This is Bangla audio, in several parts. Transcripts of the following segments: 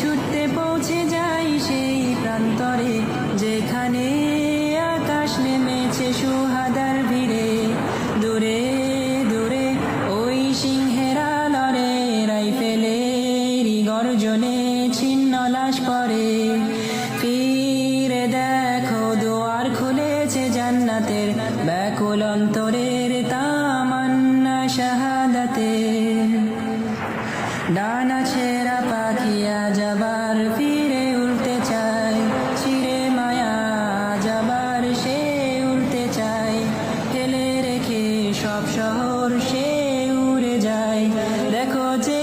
ছুটতে পৌঁছে যাই সেই প্রান্তরে, যেখানে আকাশ নেমেছে সুহাদার ভিড়ে। দূরে দূরে ওই সিংহেরা লড়ে রাইফেলে গর্জনে ছিন্ন লাশ করে ফিরে দেখো দুয়ার খুলেছে জান্নাতের, ব্যাকুল অন্তরের তামান্না শাহাদাতের। ডানা ছেড়া সব শহর সে উড়ে যায়। দেখো যে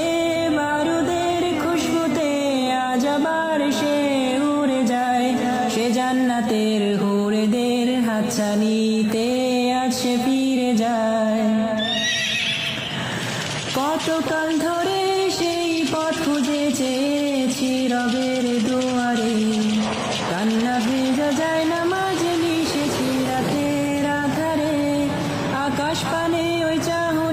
বারুদের খুশবুতে আজ আবার সে উড়ে যায়। সে জান্নাতের হুরেদের হাতছানিতে আজ সে ফিরে যায়। কতকাল ধরে সেই পথ খুঁজে চেয়েছি রবের দুয়ারে। কান্না ভেজা যায় না আকাশ পানে ওই চাহনি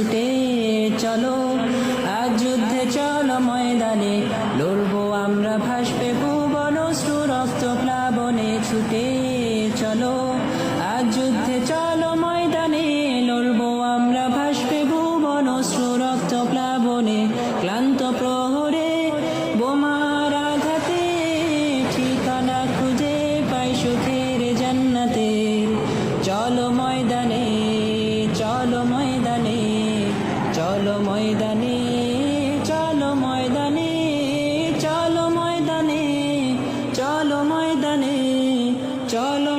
ছুটে চলো আজ যুদ্ধে চলো ময়দানে। লড়বো আমরা ভাসবে ভুবন রক্ত প্লাবনে ছুটে চলো ময়দানে চলো ময়দানে চলো ময়দানে চলো ময়দানে চলো